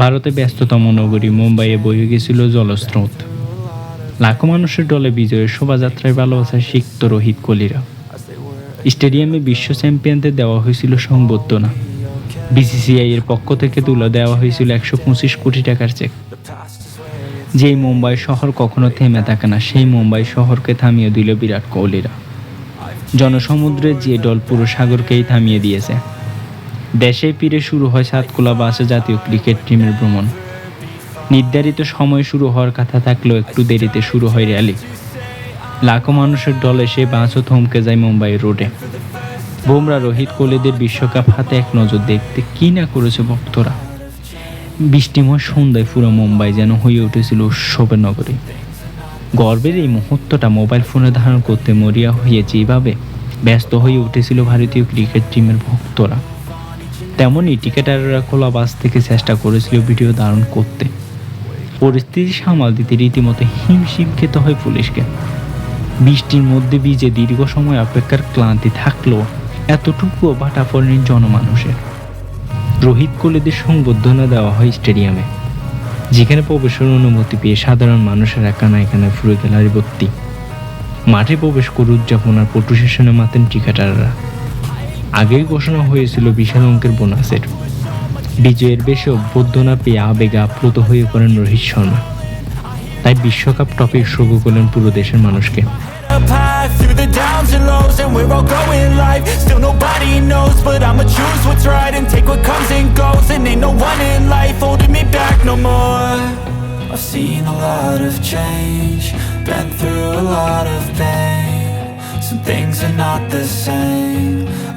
ভারতে ব্যস্ততম নগরী মুম্বাইয়ে বয়ে গেছিল জলস্রোত। লাখো মানুষের দলে বিজয়ের শোভাযাত্রায় ভালোবাসায় সিক্ত রোহিত কোহলিরা। স্টেডিয়ামে বিশ্ব চ্যাম্পিয়নদের দেওয়া হয়েছিল সংবর্ধনা। বিসিসিআই এর পক্ষ থেকে তুলে দেওয়া হয়েছিল একশো পঁচিশ কোটি টাকার চেক। যেই মুম্বাই শহর কখনো থেমে থাকে না, সেই মুম্বাই শহরকে থামিয়ে দিল বিরাট কোহলিরা। জনসমুদ্রের যে দল পুরো সাগরকেই থামিয়ে দিয়েছে। দেশে ফিরে শুরু হয় সাতকুলা বাসে জাতীয় ক্রিকেট টিমের ভ্রমণ। নির্ধারিত সময় শুরু হওয়ার কথা থাকলেও একটু দেরিতে শুরু হয় র্যালি। লাখো মানুষের দলে সে বাসও থমকে যায় মুম্বাই রোডে। বুমরা রোহিত কোহলিদের বিশ্বকাপ হাতে এক নজর দেখতে কি না করেছে ভক্তরা? বৃষ্টিময় সন্ধ্যায় পুরো মুম্বাই যেন হয়ে উঠেছিল উৎসবের নগরী। গর্বের এই মুহূর্তটা মোবাইল ফোনে ধারণ করতে মরিয়া হয়ে যেভাবে ব্যস্ত হয়ে উঠেছিল ভারতীয় ক্রিকেট টিমের ভক্তরা। তেমনই টিকেটাররা খোলা বাস থেকে চেষ্টা করেছিল ভিডিও ধারণ করতে। পরিস্থিতি সামাল দিতে রীতিমতো হিমশিম খেতে হয় পুলিশকে। বৃষ্টির মধ্যে ভিজে দীর্ঘ সময় অপেক্ষার ক্লান্তি থাকলেও এতটুকুও বাটা পড়েনি জনমানুষের। রোহিত কোহলিদের সংবর্ধনা দেওয়া হয় স্টেডিয়ামে, যেখানে প্রবেশের অনুমতি পেয়ে সাধারণ মানুষের একানা এখানে ফুরে গ্যালারি ভর্তি মাঠে প্রবেশ করে উদযাপন আর পটু সেশনে মাতেন টিকাটাররা। আগেই ঘোষণা হয়েছিল বিশাল অঙ্কের বোনাসের। বিজয়ের বেশ অভ্যর্থ না পেয়ে আবেগে আপ্লুত হয়ে পড়েন রোহিত শর্মা। তাই বিশ্বকাপ টপে শুরু করলেন পুরো দেশের মানুষকে। Been through a lot not the same.